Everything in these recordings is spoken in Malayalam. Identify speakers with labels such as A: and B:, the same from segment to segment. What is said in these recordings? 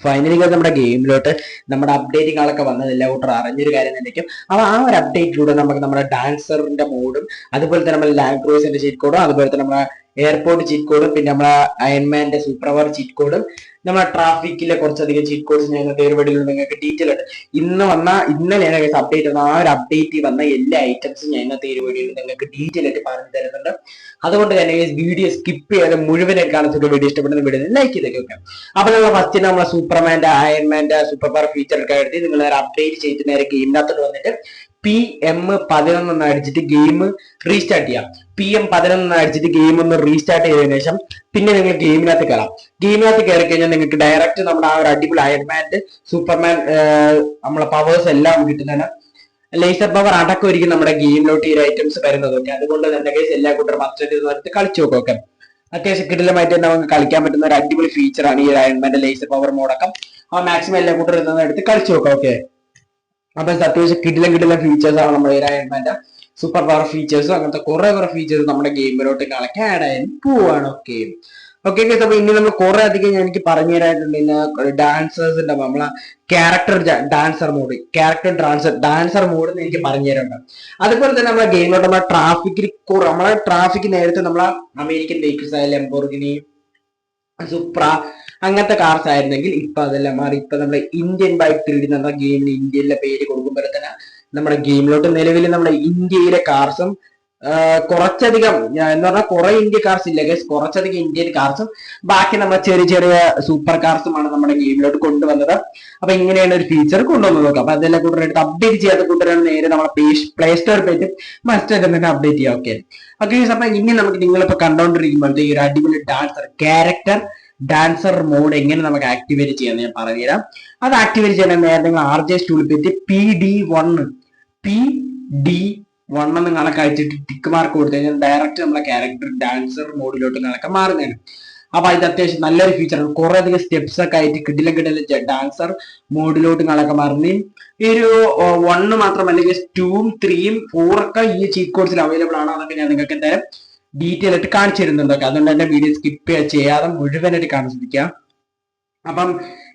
A: ഫൈനലി നമ്മുടെ ഗെയിമിലോട്ട് നമ്മുടെ അപ്ഡേറ്റുകളൊക്കെ വന്നതില്ല കൂട്ടർ അറിഞ്ഞൊരു കാര്യം തന്നെയായിരിക്കും. അപ്പൊ ആ ഒരു അപ്ഡേറ്റിലൂടെ നമുക്ക് നമ്മുടെ ഡാൻസറിന്റെ മോഡും അതുപോലെ തന്നെ നമ്മുടെ ലാൻഡ് ക്രൂസിന്റെ ചീറ്റ് കോഡും അതുപോലെ തന്നെ നമ്മുടെ എയർപോർട്ട് ചീറ്റ് കോഡും പിന്നെ നമ്മളെ അയൺമാന്റെ സൂപ്പർ പവർ ചീറ്റ് കോഡും നമ്മളെ ട്രാഫിക്കിലെ കുറച്ചധികം ചീറ്റ് കോഡ്സ് ഒരു വീഡിയോയിൽ നിങ്ങൾക്ക് ഡീറ്റെയിൽ ഉണ്ട് ഇന്ന് വന്ന ഇന്നലെയാണ് അപ്ഡേറ്റ് വന്ന ആ ഒരു അപ്ഡേറ്റ് വന്ന എല്ലാ ഐറ്റംസും ഞാൻ ഇന്നത്തെ വീഡിയോയിൽ നിങ്ങൾക്ക് ഡീറ്റെയിൽ ആയിട്ട് പറഞ്ഞു തരുന്നുണ്ട്. അതുകൊണ്ട് തന്നെ വീഡിയോ സ്കിപ്പ് ചെയ്യാതെ മുഴുവനെ കാണുന്ന വീഡിയോ ഇഷ്ടപ്പെടുന്ന വീഡിയോ ലൈക്ക് ചെയ്തൊക്കെ അപ്പൊ നമ്മൾ ഫസ്റ്റ് നമ്മളെ സൂപ്പർമാന്റെ അയൺമാന്റെ സൂപ്പർ പവർ ഫീച്ചർ ഒക്കെ എടുത്ത് നിങ്ങൾ അപ്ഡേറ്റ് ചെയ്തിട്ട് നേരെ ഗെയിമിനകത്തോട്ട് വന്നിട്ട് പി എം പതിനൊന്ന് അടിച്ചിട്ട് ഗെയിം റീസ്റ്റാർട്ട് ചെയ്യാം. പി എം പതിനൊന്ന് അടിച്ചിട്ട് ഗെയിം ഒന്ന് റീസ്റ്റാർട്ട് ചെയ്തതിനു ശേഷം പിന്നെ നിങ്ങൾ ഗെയിമിനകത്ത് കയറാം ഗെയിമിനകത്ത് കയറി കഴിഞ്ഞാൽ നിങ്ങൾക്ക് ഡയറക്റ്റ് നമ്മുടെ ആ ഒരു അടിപൊളി അയൺമാന്റെ സൂപ്പർമാൻ നമ്മളെ പവേഴ്സ് എല്ലാം കിട്ടുന്നതാണ്. ലേസർ പവർ അടക്കമായിരിക്കും നമ്മുടെ ഗെയിമിലോട്ട് ഈ ഐറ്റംസ് വരുന്നതൊക്കെ അതുകൊണ്ട് തന്നെ കേസ് എല്ലാ കൂട്ടരും വന്നിട്ട് കളിച്ചു നോക്കും ഓക്കെ അത്യാവശ്യം കിടിലമായിട്ട് നമുക്ക് കളിക്കാൻ പറ്റുന്ന ഒരു അടിപൊളി ഫീച്ചറാണ് ഈ അയൺമാന്റെ ലേസർ പവർ മോഡക്കം ആ മാക്സിമം എല്ലാ ഇതൊന്ന് എടുത്ത് കളിച്ചു നോക്കാം ഓക്കെ അപ്പൊ അത്യാവശ്യം കിടിലം കിടിലം ഫീച്ചേഴ്സ് ആണ് നമ്മുടെ അയൺമാന്റെ സൂപ്പർ പവർ ഫീച്ചേഴ്സും അങ്ങനത്തെ കുറെ കുറെ ഫീച്ചേഴ്സ് നമ്മുടെ ഗെയിമിലോട്ട് കളിക്കാൻ ആഡ് ആയി പോവാണ്. ഓക്കെ ഓക്കെ അപ്പൊ ഇനി നമ്മൾ കുറെ അധികം എനിക്ക് പറഞ്ഞു തരായിട്ടുണ്ട് പിന്നെ ഡാൻസേഴ്സ് ഉണ്ടാവും നമ്മളെ character dancer mode character dancer dancer mode എന്ന് എനിക്ക് പറഞ്ഞു തരുന്നുണ്ട് അതുപോലെ തന്നെ നമ്മളെ ഗെയിമിലോട്ട് നമ്മളെ ട്രാഫിക്കിൽ നമ്മളെ ട്രാഫിക് നേരത്തെ നമ്മളെ അമേരിക്കൻ വെഹിക്കിൾസ് ആയ ലംബോർഗിനി സുപ്ര അങ്ങനത്തെ കാർസ് ആയിരുന്നെങ്കിൽ ഇപ്പൊ അതെല്ലാം മാറി. ഇപ്പൊ നമ്മുടെ ഇന്ത്യൻ ബൈക്ക് ത്രീ ഡി ഗെയിമിന് ഇന്ത്യയിലെ പേര് കൊടുക്കുമ്പോൾ തന്നെ നമ്മുടെ ഗെയിമിലോട്ട് നിലവിൽ നമ്മുടെ ഇന്ത്യയിലെ കാർസും കുറച്ചധികം എന്ന് പറഞ്ഞാൽ കുറെ ഇന്ത്യ കാർസ് ഇല്ല ഗൈസ് കുറച്ചധികം ഇന്ത്യൻ കാർസും ബാക്കി നമ്മൾ ചെറിയ ചെറിയ സൂപ്പർ കാർസുമാണ് നമ്മുടെ ഗെയിമിലോട്ട് കൊണ്ടുവന്നത്. അപ്പൊ ഇങ്ങനെയാണ് ഒരു ഫീച്ചർ കൊണ്ടുവന്നത് നോക്കാം. അപ്പൊ അതെല്ലാം കൂട്ടർ അപ്ഡേറ്റ് ചെയ്യാത്ത കൂട്ടരാണ് നേരെ നമ്മളെ പ്ലേ സ്റ്റോറിൽ പോയിട്ട് മസ്റ്റ് തന്നെ അപ്ഡേറ്റ് ചെയ്യാം. ഓക്കെ ഓക്കെ അപ്പൊ ഇനി നമുക്ക് നിങ്ങളിപ്പോ കണ്ടോണ്ടിരിക്കുമ്പോഴത്തെ ഈ ഒരു അടിപൊളി ഡാൻസർ ക്യാരക്ടർ ഡാൻസർ മോഡ് എങ്ങനെ നമുക്ക് ആക്ടിവേറ്റ് ചെയ്യാന്ന് ഞാൻ പറഞ്ഞുതരാം അത് ആക്ടിവേറ്റ് ചെയ്യണം നേരത്തെ നിങ്ങൾ ആർ ജെ സ്റ്റൂളിൽ പോയിട്ട് P D one P D one എന്ന് കണക്ക് ടിക്ക് മാർക്ക് കൊടുത്തു കഴിഞ്ഞാൽ ഡയറക്റ്റ് നമ്മളെ ക്യാരക്ടർ ഡാൻസർ മോഡിലോട്ട് കണക്ക് മാറുന്നതാണ്. അപ്പൊ ഇത് അത്യാവശ്യം നല്ലൊരു ഫീച്ചറാണ് കുറെ അധികം സ്റ്റെപ്സ് ഒക്കെ ആയിട്ട് കിടില കിടില ഡാൻസർ മോഡിലോട്ട് കണക്ക് മാറുന്നതും ഈ ഒരു വണ്ണ് മാത്രമല്ലെങ്കിൽ ടൂവും ത്രീയും ഫോറൊക്കെ ഈ ചീറ്റ് കോഴ്സിൽ അവൈലബിൾ ആണ്. അതൊക്കെ ഞാൻ നിങ്ങൾക്ക് എന്തായാലും ഡീറ്റെയിൽ ആയിട്ട് കാണിച്ചു തരുന്നുണ്ട് അതുകൊണ്ട് തന്നെ വീഡിയോ സ്കിപ്പ് ചെയ്യാതെ മുഴുവനായിട്ട് കാണാൻ ശ്രമിക്കാം അപ്പം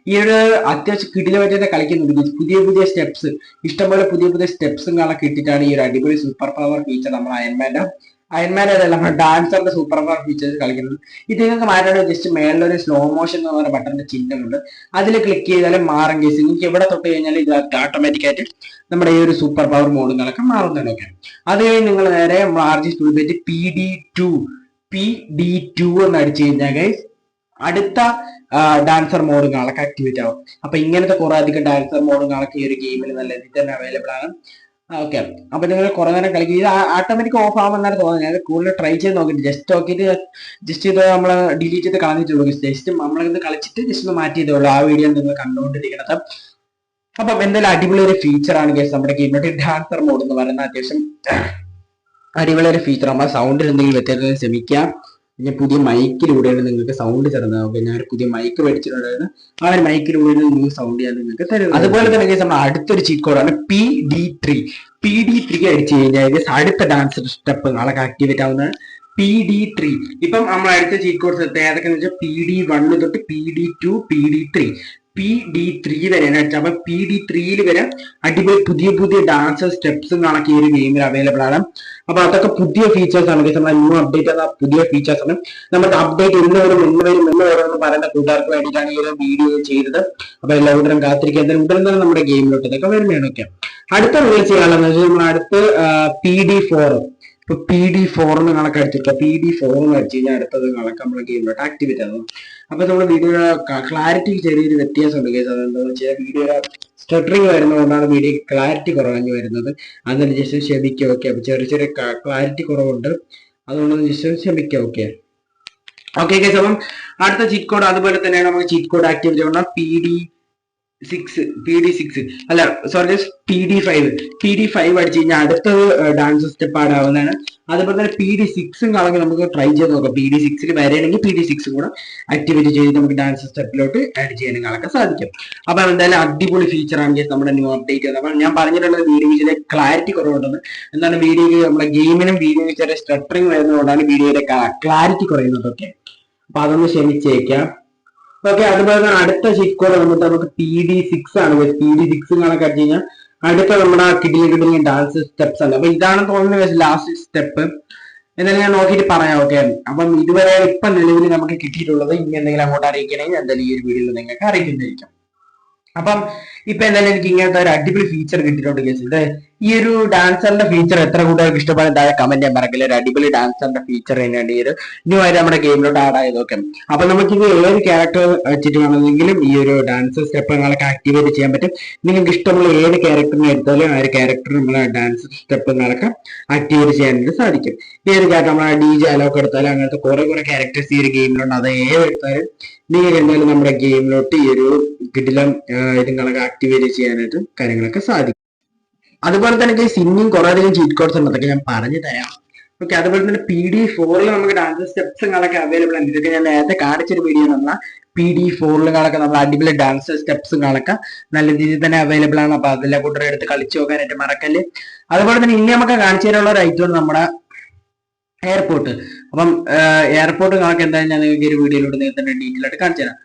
A: ഈ ഒരു അത്യാവശ്യം കിടിലമായിട്ട് തന്നെ കളിക്കുന്നുണ്ട്. പുതിയ പുതിയ സ്റ്റെപ്സ് ഇഷ്ടംപോലെ പുതിയ പുതിയ സ്റ്റെപ്സും കാണാൻ കിട്ടിയിട്ടാണ് ഈ ഒരു അടിപൊളി സൂപ്പർ പവർ ഫീച്ചർ നമ്മൾ അയൺമാന്റെ അയൺമാന്റെ അല്ല നമ്മുടെ ഡാൻസറിന്റെ സൂപ്പർ പവർ ഫീച്ചേഴ്സ് കളിക്കുന്നത്. ഇത് നിങ്ങൾക്ക് മാറ്റാൻ ജസ്റ്റ് മേളിലൊരു സ്ലോ മോഷൻ എന്ന് പറയുന്ന ബട്ടന്റെ ചിഹ്നമുണ്ട് അതിൽ ക്ലിക്ക് ചെയ്താലും മാറും കേസ് നിങ്ങൾക്ക് എവിടെ തൊട്ട് കഴിഞ്ഞാൽ ഇത് ഓട്ടോമാറ്റിക് ആയിട്ട് നമ്മുടെ ഈ ഒരു സൂപ്പർ പവർ മോഡുകളൊക്കെ മാറുന്നതൊക്കെ അത് കഴിഞ്ഞ് നിങ്ങൾ നേരെ മാർജി പോയിട്ട് P D two P D two എന്ന് അടിച്ചു കഴിഞ്ഞാൽ ഗൈസ് അടുത്ത ഡാൻസർ മോഡും മോഡുകളൊക്കെ ആക്ടിവേറ്റ് ആവും. അപ്പൊ ഇങ്ങനത്തെ കുറെ അധികം ഡാൻസർ മോഡുകളൊക്കെ ഈ ഒരു ഗെയിമിൽ നല്ല രീതിയിൽ തന്നെ അവൈലബിൾ ആണ്. ഓക്കെ അപ്പൊ നിങ്ങൾ കുറെ നേരം കളിക്കും. ഇത് ഓട്ടോമാറ്റിക് ഓഫ് ആവുമെന്നാണ് തോന്നുന്നത്. ഞാൻ കൂടുതൽ ട്രൈ ചെയ്ത് നോക്കിയിട്ട് ജസ്റ്റ് നോക്കിയിട്ട് ജസ്റ്റ് ഇത് നമ്മൾ ഡിലീറ്റ് ചെയ്ത് കളഞ്ഞിട്ടുള്ളൂ ജസ്റ്റ് നമ്മളിത് കളിച്ചിട്ട് ജസ്റ്റ് ഒന്ന് ചെയ്തോളൂ ആ വീഡിയോ നിങ്ങൾ കണ്ടുകൊണ്ടിരിക്കണത് അപ്പം എന്തായാലും അടിപൊളി ഒരു ഫീച്ചറാണ് കേസ് നമ്മുടെ ഗെയിമിന്റെ ഡാൻസർ മോഡ് എന്ന് പറയുന്നത് അത്യാവശ്യം അടിപൊളി ഒരു ഫീച്ചർ നമ്മൾ സൗണ്ടിൽ എന്തെങ്കിലും വ്യത്യാസം ശ്രമിക്കാം പിന്നെ പുതിയ മൈക്കിലൂടെയാണ് നിങ്ങൾക്ക് സൗണ്ട് തരുന്നത്. ഓക്കെ ഒരു പുതിയ മൈക്ക് മേടിച്ചിട്ടുണ്ടായിരുന്നു. ആ ഒരു മൈക്കിലൂടെ നിങ്ങൾക്ക് സൗണ്ട് ചെയ്യാൻ നിങ്ങൾക്ക് തരുന്നത്. അതുപോലെ തന്നെ നമ്മൾ അടുത്തൊരു ചീറ്റ് കോഡാണ് P D three P D three അടിച്ചു കഴിഞ്ഞാൽ അടുത്ത ഡാൻസ് സ്റ്റെപ്പ് നാളെ ആക്ടിവേറ്റ് ആവുന്നതാണ് പി ഡി ത്രീ ഇപ്പം നമ്മൾ അടുത്ത ചീറ്റ് കോഡ്സ് ഏതൊക്കെ വെച്ചാൽ പി ഡി വണ്ണ് തൊട്ട് P D two P D three P D three വരെ അപ്പൊ പി ഡി ത്രീയിൽ വരെ അടിപൊളി പുതിയ പുതിയ ഡാൻസ് സ്റ്റെപ്സും കണക്ക് ഈ ഒരു ഗെയിമിൽ അവൈലബിൾ ആണ്. അപ്പൊ അതൊക്കെ പുതിയ ഫീച്ചേഴ്സ് ആണ്. നമ്മുടെ ന്യൂ അപ്ഡേറ്റ് ആണ് പുതിയ ഫീച്ചേഴ്സ് ആണ്. നമുക്ക് അപ്ഡേറ്റ് ഇന്ന് വരും ഇന്ന് വരും ഇന്ന് വരും എന്ന് പറയുന്ന കൂട്ടുകാർക്ക് വേണ്ടിയിട്ടാണ് ഈ ഒരു വീഡിയോ ചെയ്തത്. അപ്പൊ എല്ലാവരും കാത്തിരിക്കുക. എന്തായാലും ഉടൻ തന്നെ നമ്മുടെ ഗെയിമിലോട്ട് ഇതൊക്കെ വരുന്നതാണ് ഓക്കെ. അടുത്ത റിലീസ് ചെയ്യാനുള്ളത് നമ്മൾ അടുത്ത് പി ഡി ഫോർ ഇപ്പൊ പി ഡി എന്ന് കണക്ക് അടിച്ചിട്ട് പി ഡി ഫോർ എന്ന് അടിച്ചു കഴിഞ്ഞാൽ അടുത്തത് കണക്ക് നമ്മൾ ഗെയിമിലോട്ട് ആക്ടിവേറ്റ് ആകും അപ്പൊ നമ്മുടെ വീഡിയോ ക്ലാരിറ്റി ചെറിയൊരു വ്യത്യാസം ഉണ്ട് കേസ് അതെന്താണെന്ന് വെച്ചാൽ വീഡിയോ സ്റ്റട്ടറിങ് വരുന്നതുകൊണ്ടാണ് വീഡിയോ ക്ലാരിറ്റി കുറഞ്ഞു വരുന്നത്. അതിന് ജസ്റ്റ് ക്ഷമിക്കുക ഓക്കെ അപ്പൊ ചെറിയ ചെറിയ ക്ലാരിറ്റി കുറവുണ്ട്. അതുകൊണ്ട് ജസ്റ്റ് ക്ഷമിക്കുക ഓക്കെ ഓക്കെ കേസ് അപ്പം അടുത്ത ചീറ്റ് കോഡ് അതുപോലെ തന്നെയാണ് നമുക്ക് ചീറ്റ് കോഡ് ആക്ടിവേറ്റ് ചെയ്യണം P D six P D six അല്ല sorry P D five P D five അടിച്ചു കഴിഞ്ഞാൽ അടുത്തത് ഡാൻസ് സ്റ്റെപ്പ് ആടാവുന്നതാണ്. അതുപോലെ തന്നെ പി ഡി സിക്സും കാണുമ്പോൾ നമുക്ക് ട്രൈ ചെയ്ത് നോക്കാം. പി ഡി സിക്സിൽ വരികയാണെങ്കിൽ പി ഡി സിക്സും കൂടെ ആക്ടിവേറ്റ് ചെയ്ത് നമുക്ക് ഡാൻസ് സ്റ്റെപ്പിലോട്ട് ആഡ് ചെയ്യാനും കാണാൻ സാധിക്കും. അപ്പൊ എന്തായാലും അടിപൊളി ഫീച്ചർ ആണ് നമ്മുടെ ന്യൂ അപ്ഡേറ്റ് അപ്പൊ ഞാൻ പറഞ്ഞിട്ടുള്ളത് വീഡിയോയിലെ ക്ലാരിറ്റി കുറവുണ്ടെന്ന്. എന്താണ് വീഡിയോ നമ്മുടെ ഗെയിമിനും വീഡിയോ ചെറിയ സ്ട്രട്ടറിങ് വരുന്നതുകൊണ്ടാണ് വീഡിയോയിലെ ക്ലാരിറ്റി കുറയുന്നതൊക്കെ അപ്പൊ അതൊന്ന് ക്ഷമിച്ചേക്കാം. ഓക്കെ അതുപോലെ തന്നെ അടുത്ത കോഡ് വന്നിട്ട് നമുക്ക് പി ഡി സിക്സ് ആണ് പി ഡി സിക്സ് കണക്ക് അടിച്ചു കഴിഞ്ഞാൽ അടുത്ത നമ്മുടെ കിടിലി കിടിലി ഡാൻസ് സ്റ്റെപ്സ് ആണ് അപ്പൊ ഇതാണ് തോന്നുന്നത് ലാസ്റ്റ് സ്റ്റെപ്പ് എന്നാലും ഞാൻ നോക്കിയിട്ട് പറയാം ഓക്കെ അപ്പം ഇതുവരെ ഇപ്പൊ നിലവിൽ നമുക്ക് കിട്ടിയിട്ടുള്ളത് ഇനി എന്തെങ്കിലും അങ്ങോട്ട് അറിയിക്കണമെങ്കിൽ എന്തായാലും ഈ ഒരു വീഡിയോയിൽ നിങ്ങൾക്ക് അറിയിക്കുന്നതായിരിക്കും. അപ്പം ഇപ്പൊ എന്തായാലും എനിക്ക് ഇങ്ങനത്തെ ഒരു അടിപൊളി ഫീച്ചർ കിട്ടിയിട്ടുണ്ട് കേസ് ഇത് ഈ ഒരു ഡാൻസറിന്റെ ഫീച്ചർ എത്ര കൂടുതൽ ഇഷ്ടപ്പെടുന്ന താഴെ കമന്റ് ചെയ്യാൻ മറക്കില്ല ഒരു അടിപൊളി ഡാൻസറിന്റെ ഫീച്ചർ തന്നെയാണ് ഈ ഒരു ന്യൂ ആയിട്ട് നമ്മുടെ ഗെയിമിലോട്ട് ആഡ് ആയതൊക്കെ. അപ്പൊ നമുക്ക് ഇത് ഏത് ക്യാരക്ടർ വെച്ചിട്ട് വേണമെങ്കിലും ഈ ഒരു ഡാൻസ് സ്റ്റെപ്പ് നിങ്ങൾക്ക് ആക്ടിവേറ്റ് ചെയ്യാൻ പറ്റും. നിങ്ങൾക്ക് ഇഷ്ടമുള്ള ഏത് ക്യാരക്ടറിനെ എടുത്താലും ആ ഒരു ക്യാരക്ടർ നമ്മളെ ഡാൻസ് സ്റ്റെപ്പ് നിങ്ങൾക്ക് ആക്ടിവേറ്റ് ചെയ്യാനായിട്ട് സാധിക്കും. ഈ ഒരു ക്യാരക്ടർ നമ്മളെ ഡി അലോക്ക് എടുത്താലും അങ്ങനത്തെ കുറെ കുറെ ക്യാരക്ടേഴ്സ് ഈ ഒരു ഗെയിമിലുണ്ട് അത് ഏത് എടുത്താലും നിങ്ങൾക്ക് എന്തായാലും നമ്മുടെ ഗെയിമിലോട്ട് ഈ ഒരു കിടിലം ഇതുങ്ങളൊക്കെ ആക്ടിവേറ്റ് ചെയ്യാനായിട്ട് കാര്യങ്ങളൊക്കെ സാധിക്കും. അതുപോലെ തന്നെ സിംഗിങ് കുറെ അധികം ചീറ്റ് കോഡ്സ് ഉണ്ട്. അതൊക്കെ ഞാൻ പറഞ്ഞു തരാം. ഓക്കെ അതുപോലെ തന്നെ പി ഡി ഫോറിൽ നമുക്ക് ഡാൻസ് സ്റ്റെപ്സുകളൊക്കെ അവൈലബിൾ ആണ് ഇതൊക്കെ ഞാൻ നേരത്തെ കാണിച്ചൊരു വീഡിയോ നമ്മളെ പി ഡി ഫോറിലുകളൊക്കെ നമ്മൾ അടിപൊളി ഡാൻസ് സ്റ്റെപ്സും കാണൊക്കെ നല്ല രീതിയിൽ തന്നെ അവൈലബിൾ ആണ്. അപ്പൊ അതിലെ കൂട്ടരെ എടുത്ത് കളിച്ചു നോക്കാനായിട്ട് മറക്കൽ അതുപോലെ തന്നെ ഇനി നമുക്ക് കാണിച്ചു തരാനുള്ള ഒരു ഐറ്റം നമ്മുടെ എയർപോർട്ട് അപ്പം എയർപോർട്ട് കാണൊക്കെ എന്തായാലും ഞാൻ നിങ്ങൾക്ക് ഒരു വീഡിയോയിലൂടെ നേരത്തെ ഡീറ്റെയിൽ ആയിട്ട് കാണിച്ചു തരാം.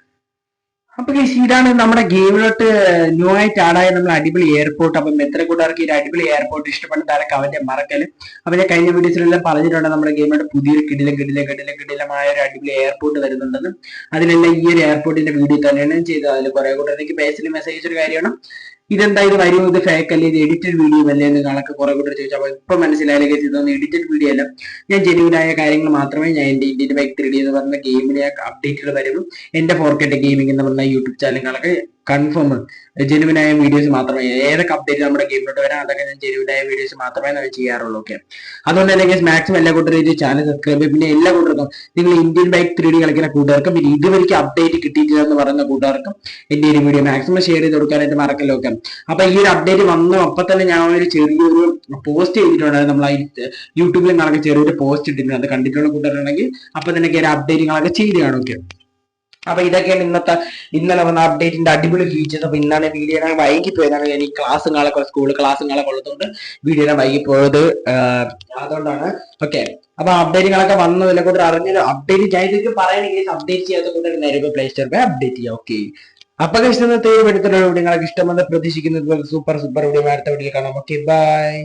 A: അപ്പൊ ഇതാണ് നമ്മുടെ ഗെയിമിലോട്ട് ന്യൂ ആയിട്ട് ആഡായ നമ്മൾ അടിപൊളി എയർപോർട്ട് അപ്പം എത്ര കൂട്ടുകാർക്ക് ഈ അടിപൊളി എയർപോർട്ട് ഇഷ്ടപ്പെടുന്ന താരം കമന്റ് മറക്കൽ. അപ്പൊ ഞാൻ കഴിഞ്ഞ വീഡിയോസിലെല്ലാം പറഞ്ഞിട്ടുണ്ട് നമ്മുടെ ഗെയിമിലോട്ട് പുതിയൊരു കിടിലം കിടിലം കിടിലം കിടിലമായ ഒരു അടിപൊളി എയർപോർട്ട് വരുന്നുണ്ടെന്ന്. അതിലെല്ലാം ഈ ഒരു എയർപോർട്ടിന്റെ വീഡിയോ തന്നെയാണ് ചെയ്തത്. അതിൽ കുറെ കൂട്ടർക്ക് ബേസിൽ മെസ്സേജ് ഒരു കാര്യമാണ്. ഇതെന്താ ഇത് വരും. ഇത് ഫേക്ക് അല്ലേ? ഇത് എഡിറ്റഡ് വീഡിയോ അല്ലേ എന്ന് കണക്ക് കുറെ കൂടെ ചോദിച്ചു. അപ്പൊ ഇപ്പൊ മനസ്സിലായാലേ ഇതൊന്നും എഡിറ്റഡ് വീഡിയോ അല്ല. ഞാൻ ജെന്യൂനായ കാര്യങ്ങൾ മാത്രമേ ഞാൻ എന്റെ ഇന്ത്യൻ ബൈക്ക് ത്രീ ഡി എന്ന് പറഞ്ഞ ഗെയിമിനെ അപ്ഡേറ്റുകൾ വരുള്ളൂ എന്റെ ഫോർക്കെട്ട് ഗെയിമിംഗ് എന്ന് പറഞ്ഞ യൂട്യൂബ് ചാനലുകളൊക്കെ കൺഫേം ജെനുവിനായ വീഡിയോസ് മാത്രമേ ഏതൊക്കെ അപ്ഡേറ്റ് നമ്മുടെ ഗെയിമിലോട്ട് വരാം അതൊക്കെ ഞാൻ ജെനുവിനായ വീഡിയോസ് മാത്രമേ നമ്മൾ ചെയ്യാറുള്ളൂ ഓക്കെ അതുകൊണ്ട് തന്നെ മാക്സിമം എല്ലാ കൂട്ടരും ചാനൽ സബ്സ്ക്രൈബ് ചെയ്യും. പിന്നെ എല്ലാ കൂട്ടർക്കും നിങ്ങൾ ഇന്ത്യൻ ബൈക്ക് ത്രീ ഡി കളിക്കുന്ന കൂട്ടുകാർക്കും പിന്നെ ഇതുവരെയ്ക്ക് അപ്ഡേറ്റ് കിട്ടിയിട്ടില്ല എന്ന് പറയുന്ന കൂട്ടുകാർക്കും എന്റെ ഒരു വീഡിയോ മാക്സിമം ഷെയർ ചെയ്ത് കൊടുക്കാനായിട്ട് മറക്കല്ലോ ഓക്കെ അപ്പൊ ഈ ഒരു അപ്ഡേറ്റ് വന്നു അപ്പൊ തന്നെ ഞാൻ ഒരു ചെറിയൊരു പോസ്റ്റ് ചെയ്തിട്ടുണ്ടായിരുന്നു നമ്മൾ യൂട്യൂബിൽ നടക്കുന്ന ചെറിയൊരു പോസ്റ്റ് ഇട്ടിട്ടുണ്ട്. അത് കണ്ടിട്ടുള്ള കൂട്ടുകാരുണ്ടെങ്കിൽ അപ്പൊ തന്നെ കയറി അപ്ഡേറ്റിങ്ങളൊക്കെ ചെയ്ത് കാണും ഒക്കെ അപ്പൊ ഇതൊക്കെയാണ് ഇന്നത്തെ ഇന്നലെ വന്ന അപ്ഡേറ്റിന്റെ അടിപൊളി ഫീച്ചേഴ്സ് അപ്പൊ ഇന്നാണ് വീഡിയോ വൈകി പോയതാണ് ഞാൻ ഈ ക്ലാസ്സും കാലൊക്കെ സ്കൂൾ ക്ലാസ്സും കാലൊക്കെ ഉള്ളതുകൊണ്ട് വീഡിയോ വൈകി പോയത് അതുകൊണ്ടാണ്. ഓക്കെ അപ്പൊ അപ്ഡേറ്റുകളൊക്കെ വന്നതിനെ കൂടെ അറിഞ്ഞത് അപ്ഡേറ്റ് ഞാൻ ഇതൊക്കെ പറയണെങ്കിൽ അപ്ഡേറ്റ് ചെയ്യാത്ത കൂടെ നേരെ പ്ലേ സ്റ്റോർ പോയി അപ്ഡേറ്റ് ചെയ്യാം. ഓക്കെ അപ്പൊ ഇഷ്ടത്തെ എടുത്തിട്ടുള്ള വീഡിയോ നിങ്ങൾക്ക് ഇഷ്ടമെന്ന് പ്രതീക്ഷിക്കുന്നത് സൂപ്പർ സൂപ്പർ വീഡിയോ അടുത്ത വീഡിയോ കാണാം. Okay bye